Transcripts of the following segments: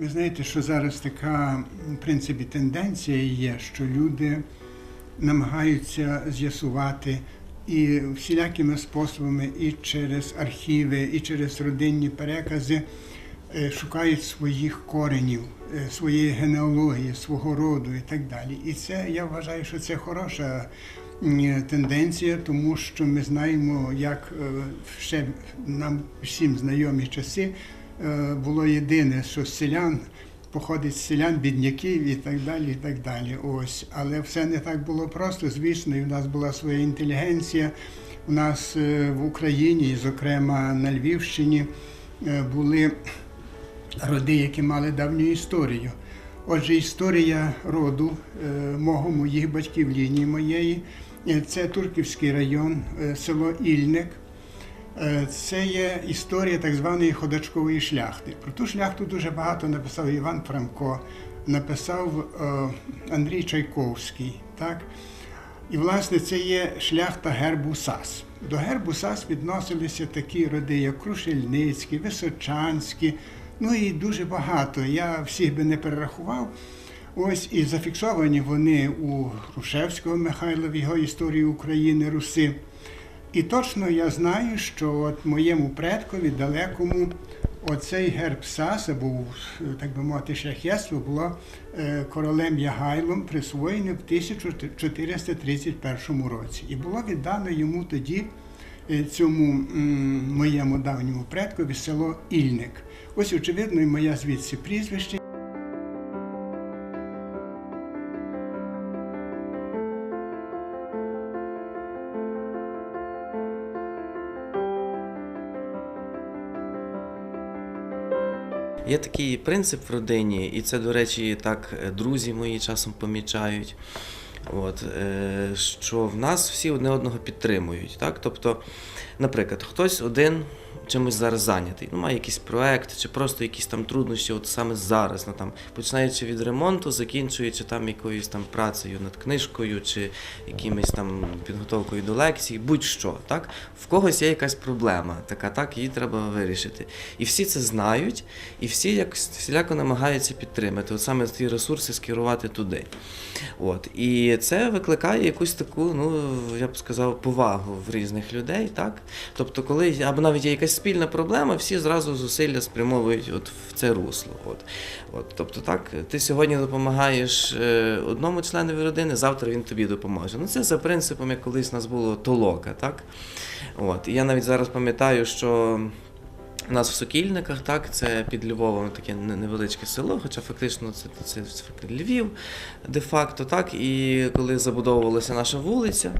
Ви знаєте, що зараз така, в принципі, тенденція є, що люди намагаються з'ясувати і всілякими способами, і через архіви, і через родинні перекази е, шукають своїх коренів, е, своєї генеалогії, свого роду і так далі. І це я вважаю, що це хороша тенденція, тому що ми знаємо, як е, ще нам всім знайомі часи було єдине, що селян походить з селян, бідняків і так далі. і так далі. Ось. Але все не так було просто. Звісно, і в нас була своя інтелігенція. У нас е, в Україні, зокрема на Львівщині, е, були роди, які мали давню історію. Отже, історія роду е, мого моїх батьків лінії моєї е, це Турківський район, е, село Ільник. Е, Це є історія так званої ходачкової шляхти. Про ту шляхту дуже багато написав Іван Франко, написав е, Андрій Чайковський. Так? І, власне, це є шляхта гербу Сас. До гербу Сас відносилися такі роди, як Крушельницький, Височанський, ну і дуже багато. Я всіх би не перерахував. Ось і зафіксовані вони у Грушевського Михайла в його історії України Руси. І точно я знаю, що от моєму предкові далекому оцей герб Сас, або так би мовити, шляхетство було е, королем Ягайлом присвоєне в 1431 році. І було віддано йому тоді е, цьому моєму давньому предкові село Ільник. Ось, очевидно, і моя звідси прізвище. Є такий принцип в родині, і це, до речі, так е, друзі мої часом помічають. От, е, що в нас всі одне одного підтримують. Так? Тобто, наприклад, хтось один чимось зараз зайнятий, ну, має якийсь проект, чи просто якісь там труднощі, от саме зараз, ну, там, починаючи від ремонту, закінчуючи там якоюсь там працею над книжкою, чи якимось там підготовкою до лекцій, будь-що. Так? В когось є якась проблема, така, так, її треба вирішити. І всі це знають, і всі як всіляко намагаються підтримати, от саме ті ресурси скерувати туди. От. І це викликає якусь таку, ну я б сказав, повагу в різних людей. Так? Тобто, коли або навіть є якась спільна проблема, всі зразу зусилля спрямовують от в це русло. От. От. Тобто, так, ти сьогодні допомагаєш е, одному членові родини, завтра він тобі допоможе. Ну, це за принципом, як колись у нас було толока. Так? От. І я навіть зараз пам'ятаю, що. У нас в Сокільниках, так, це під Львовом таке невеличке село, хоча фактично це, це, це Львів, де-факто, так. І коли забудовувалася наша вулиця,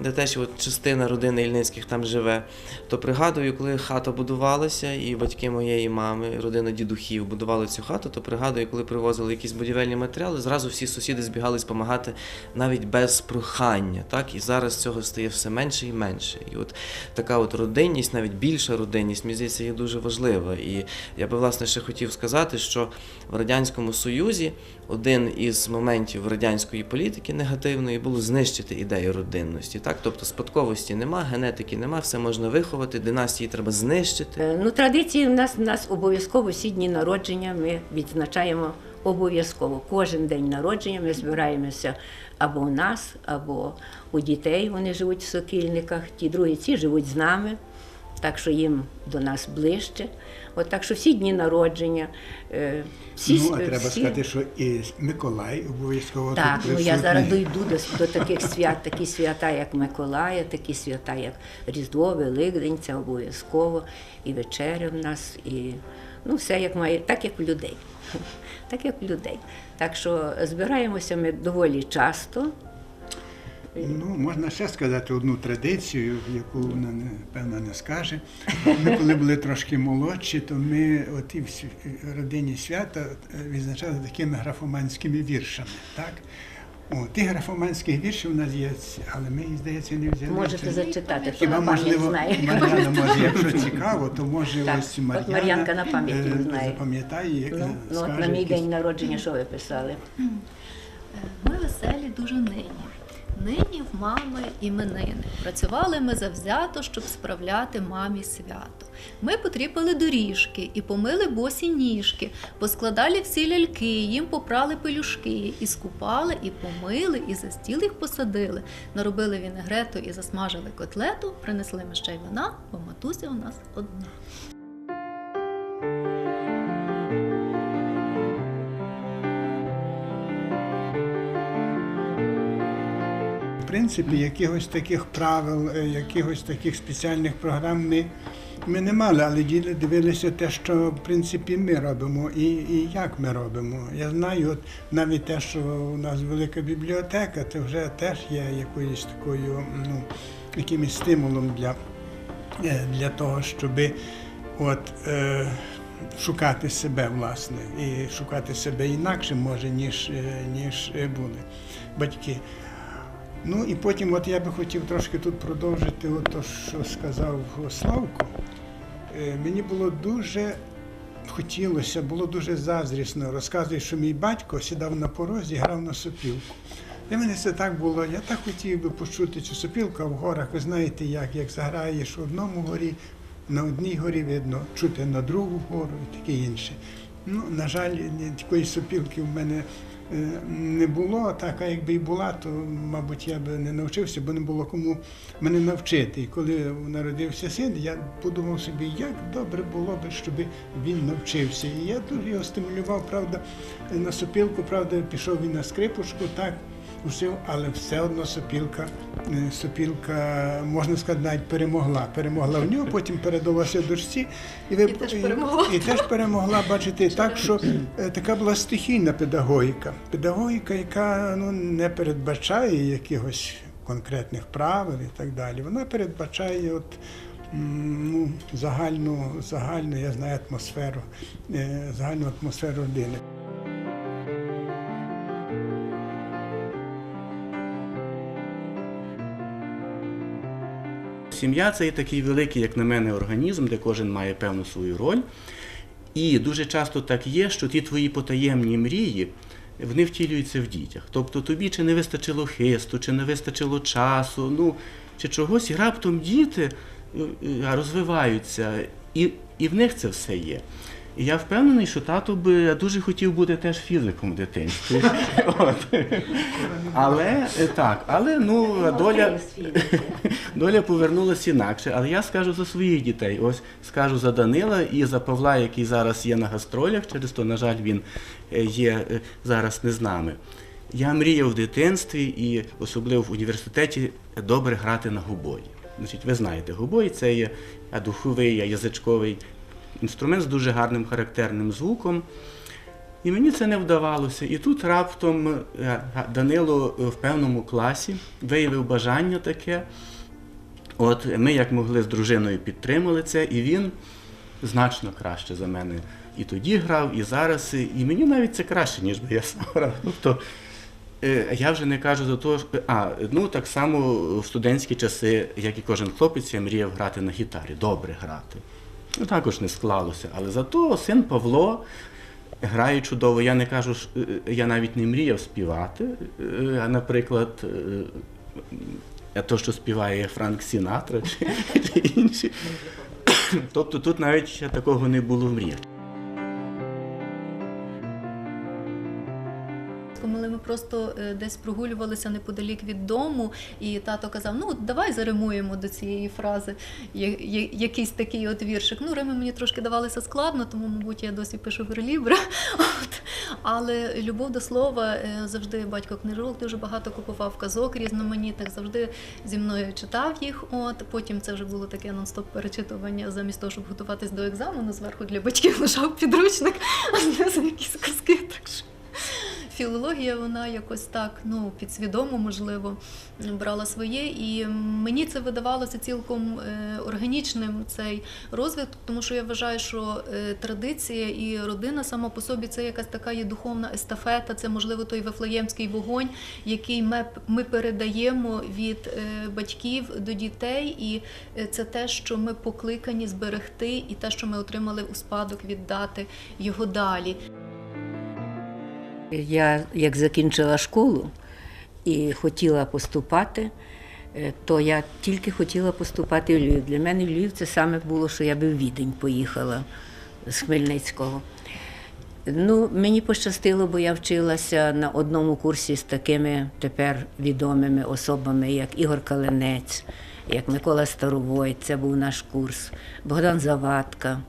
де теж от частина родини Ільницьких там живе, то пригадую, коли хата будувалася, і батьки моєї мами, родина дідухів будували цю хату, то пригадую, коли привозили якісь будівельні матеріали, зразу всі сусіди збігались допомагати навіть без прохання. Так? І зараз цього стає все менше і менше. І от така от родинність, навіть більша родинність, мені здається, є дуже важлива. І я би власне ще хотів сказати, що в Радянському Союзі один із моментів радянської політики негативної було знищити ідею родинності. Так? Тобто спадковості нема, генетики нема, все можна виховати, династії треба знищити. Е, Ну, традиції в нас, в нас обов'язково всі дні народження ми відзначаємо обов'язково. Кожен день народження ми збираємося або у нас, або у дітей. Вони живуть в сокільниках. Ті другі ці живуть з нами, так що їм до нас ближче. От так що всі дні народження, е, всі, ну, а треба всі... сказати, що і Миколай обов'язково Так, тут ну я зараз дійду до, до таких свят, такі свята, як Миколая, такі свята, як Різдво, Великдень, це обов'язково, і вечеря в нас, і ну, все як має, так як у людей. Так як у людей. Так що збираємося ми доволі часто. Ну, можна ще сказати одну традицію, яку вона певно не скаже. Ми, коли були трошки молодші, то ми оті всі родинні свята е, відзначали такими графоманськими віршами. Так? О, тих графоманських віршів у нас є, але ми, здається, не взяли. Можете Це- зачитати, хто Хіба на пам'ять можливо, знає. Мар'яна, може, якщо цікаво, то може Так, ось от Мар'яна Мар'янка на пам'ять е, знає. запам'ятає, е, Ну, ну от на мій якісь- день народження що ви писали? Ми веселі дуже нині. Нині в мами іменини. Працювали ми завзято, щоб справляти мамі свято. Ми потріпали доріжки і помили босі ніжки, поскладали всі ляльки, їм попрали пелюшки, і скупали, і помили, і за стіл їх посадили. Наробили вінегрету і засмажили котлету, принесли ми ще й вина, бо матуся у нас одна. Принципі, якихось таких правил, е, якихось таких спеціальних програм ми, ми не мали, але дивилися те, що в принципі ми робимо і, і як ми робимо. Я знаю, от навіть те, що у нас велика бібліотека, це вже теж є якоюсь такою, ну, якимось стимулом для, е, для того, щоби от, е, шукати себе, власне, і шукати себе інакше може, ніж, е, ніж були батьки. Ну і потім, от я би хотів трошки тут продовжити от то, що сказав Славко. Е, Мені було дуже хотілося, було дуже заздрісно. Розказує, що мій батько сідав на порозі і грав на сопілку. Для мене це так було. Я так хотів би почути цю сопілку, в горах, ви знаєте, як, як заграєш в одному горі, на одній горі видно, чути на другу гору і таке інше. Ну, на жаль, такої сопілки в мене не було. Так, а якби і була, то, мабуть, я би не навчився, бо не було кому мене навчити. І коли народився син, я подумав собі, як добре було би, щоб він навчився. І я дуже його стимулював, правда, на сопілку, правда, пішов він на скрипочку, так. Усив, але все одно сопілка, е, сопілка, можна сказати, навіть перемогла. Перемогла в нього, потім передалася дочці. І, ви, І теж перемогла. і теж перемогла, бачите, так, що е, така була стихійна педагогіка. Педагогіка, яка ну, не передбачає якихось конкретних правил і так далі. Вона передбачає от, ну, загальну, загальну, я знаю, атмосферу, е, загальну атмосферу родини. Сім'я це є такий великий, як на мене, організм, де кожен має певну свою роль. І дуже часто так є, що ті твої потаємні мрії вони втілюються в дітях. Тобто тобі чи не вистачило хисту, чи не вистачило часу, ну чи чогось, і раптом діти е, е, розвиваються, і, і в них це все є. І я впевнений, що тато би дуже хотів бути теж фізиком в дитинстві. От. Але е, так, але ну доля. Доля повернулася інакше, але я скажу за своїх дітей. Ось скажу за Данила і за Павла, який зараз є на гастролях, через то, на жаль, він е, є е, зараз не з нами. Я мріяв в дитинстві і особливо в університеті добре грати на губої. Значить, ви знаєте, губой це є духовий, язичковий інструмент з дуже гарним характерним звуком. І мені це не вдавалося. І тут раптом е, Данило в певному класі виявив бажання таке. От ми, як могли з дружиною, підтримали це, і він значно краще за мене і тоді грав, і зараз. І мені навіть це краще, ніж би я сам грав. Тобто е, я вже не кажу за того, що. А, ну так само в студентські часи, як і кожен хлопець, я мріяв грати на гітарі, добре грати. Ну також не склалося. Але зато син Павло грає чудово. Я не кажу, е, я навіть не мріяв співати. е, А, наприклад, е, то, що співає Франк Сінатра чи, чи інші. Тобто тут навіть ще такого не було в мріях. Просто е, десь прогулювалися неподалік від дому, і тато казав: ну давай заримуємо до цієї фрази якийсь такий от віршик. Ну, рими мені трошки давалися складно, тому, мабуть, я досі пишу верлібра. Але любов до слова е, завжди батько книжок дуже багато купував казок різноманітних, завжди зі мною читав їх. От потім це вже було таке нон-стоп перечитування, замість того, щоб готуватись до екзамену, зверху для батьків лежав підручник, а знизу якісь казки. Так що філологія вона якось так ну підсвідомо можливо брала своє, і мені це видавалося цілком е, органічним цей розвиток, тому що я вважаю, що е, традиція і родина сама по собі це якась така є духовна естафета, це можливо той вифлеємський вогонь, який ми, ми передаємо від е, батьків до дітей, і це те, що ми покликані зберегти, і те, що ми отримали у спадок, віддати його далі. Я як закінчила школу і хотіла поступати, е, то я тільки хотіла поступати в Львів. Для мене Львів це саме було, що я би в Відень поїхала з Хмельницького. Ну, мені пощастило, бо я вчилася на одному курсі з такими тепер відомими особами, як Ігор Каленець, як Микола Старовой, це був наш курс, Богдан Завадка.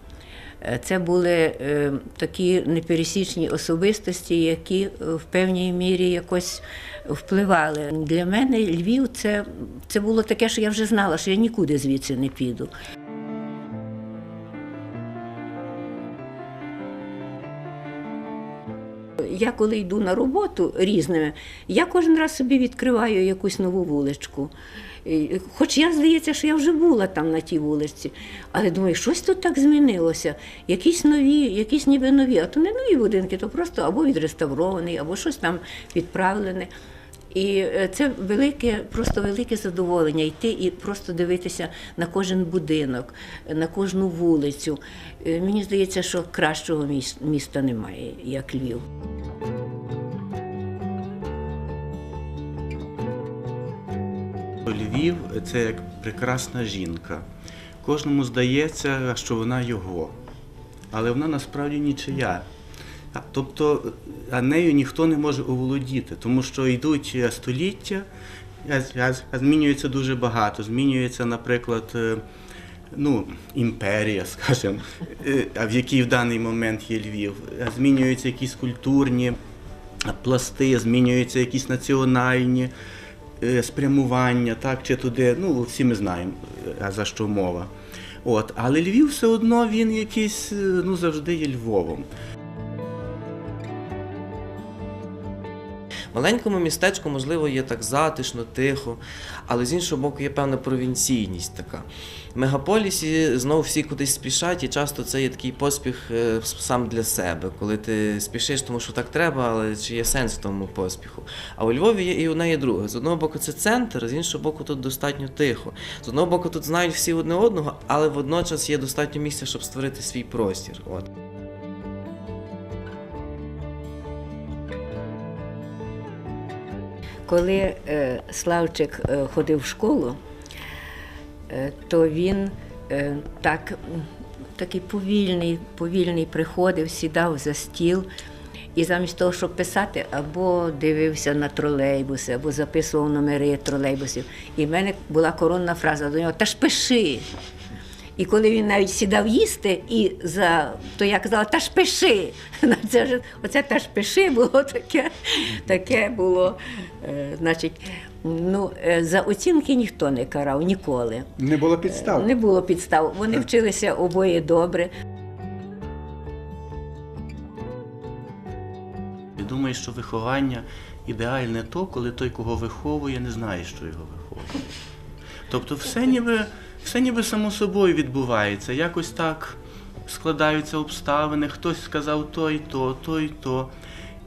Е, Це були е, такі непересічні особистості, які е, в певній мірі якось впливали. Для мене Львів це, це було таке, що я вже знала, що я нікуди звідси не піду. Я коли йду на роботу різними, я кожен раз собі відкриваю якусь нову вуличку. Хоч я здається, що я вже була там на тій вулиці, але думаю, щось тут так змінилося. Якісь нові, якісь ніби нові, а то не нові будинки, то просто або відреставрований, або щось там відправлене. І е, це велике, просто велике задоволення йти і просто дивитися на кожен будинок, на кожну вулицю. Е, Мені здається, що кращого міста немає, як Львів. Львів це як прекрасна жінка. Кожному здається, що вона його, але вона насправді нічия. Тобто а нею ніхто не може оволодіти, тому що йдуть е, століття, а змінюється дуже багато. Змінюється, наприклад, е, ну, імперія, скажімо, е, в якій в даний момент є Львів. Змінюються якісь культурні пласти, змінюються якісь національні спрямування, так, чи туди, ну, всі ми знаємо, е, за що мова. От, але Львів все одно він якийсь, е, ну, завжди є Львовом. Маленькому містечку, можливо, є так затишно, тихо, але з іншого боку є певна провінційність така. В мегаполісі знову всі кудись спішать, і часто це є такий поспіх е, сам для себе, коли ти спішиш, тому що так треба, але чи є сенс в тому поспіху. А у Львові є і одне, і друге. З одного боку, це центр, з іншого боку, тут достатньо тихо. З одного боку, тут знають всі одне одного, але водночас є достатньо місця, щоб створити свій простір. От. Коли е, Славчик е, ходив в школу, е, то він так, такий повільний, повільний приходив, сідав за стіл. І замість того, щоб писати, або дивився на тролейбуси, або записував номери тролейбусів. І в мене була коронна фраза до нього: Та ж пиши. І коли він навіть сідав їсти, і за то я казала, та ж пиши. Це ж оце та ж пиши було таке, таке було. Е, значить, ну, е, за оцінки ніхто не карав ніколи. Не було підстав. Не було підстав. Вони вчилися обоє добре. Я думаю, що виховання ідеальне то, коли той, кого виховує, не знає, що його виховує. Тобто все ніби, все ніби само собою відбувається. Якось так складаються обставини, хтось сказав той то, той то.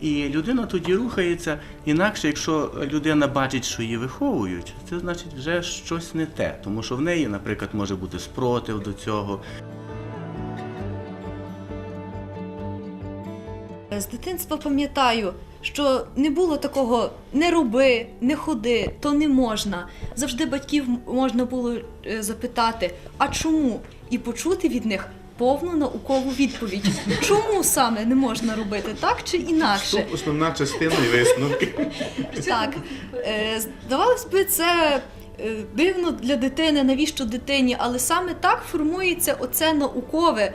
І людина тоді рухається. Інакше, якщо людина бачить, що її виховують, це значить вже щось не те. Тому що в неї, наприклад, може бути спротив до цього. З дитинства пам'ятаю, що не було такого не роби, не ходи, то не можна. Завжди батьків можна було е, запитати, а чому? І почути від них повну наукову відповідь. Чому саме не можна робити, так чи інакше? Тут основна частина і висновки. Так, е, здавалось би, це е, дивно для дитини, навіщо дитині, але саме так формується оце наукове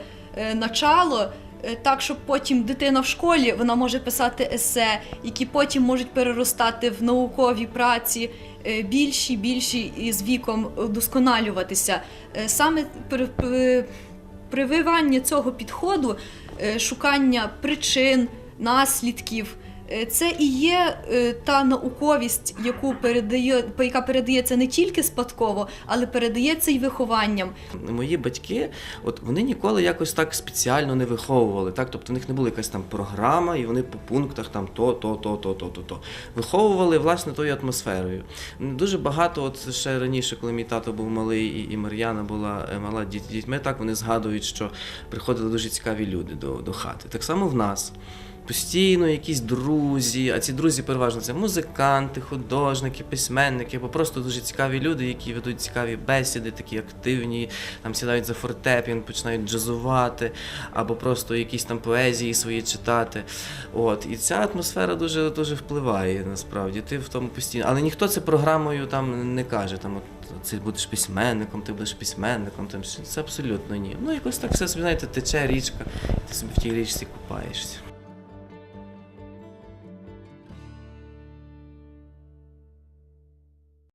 начало. Е, Так, щоб потім дитина в школі вона може писати есе, які потім можуть переростати в наукові праці, е, більші, більші і з віком удосконалюватися. Е, Саме при- при- прививання цього підходу, шукання причин, наслідків. Е, Це і є е, та науковість, яку передає, яка передається не тільки спадково, але передається і вихованням. Мої батьки, от вони ніколи якось так спеціально не виховували. Так? Тобто в них не була якась там програма, і вони по пунктах там то, то, то, то, то, то, то. Виховували власне тою атмосферою. Дуже багато, от ще раніше, коли мій тато був малий і, і Мар'яна була е, мала дітьми, так вони згадують, що приходили дуже цікаві люди до, до хати. Так само в нас. Постійно якісь друзі, а ці друзі переважно це музиканти, художники, письменники, або просто дуже цікаві люди, які ведуть цікаві бесіди, такі активні, там сідають за фортепіано, починають джазувати, або просто якісь там поезії свої читати. От. І ця атмосфера дуже, дуже впливає насправді. Ти в тому постійно. Але ніхто це програмою там не каже. Там, от, ти будеш письменником, ти будеш письменником. Там, це абсолютно ні. Ну, якось так все знаєте, тече річка, ти собі в тій річці купаєшся.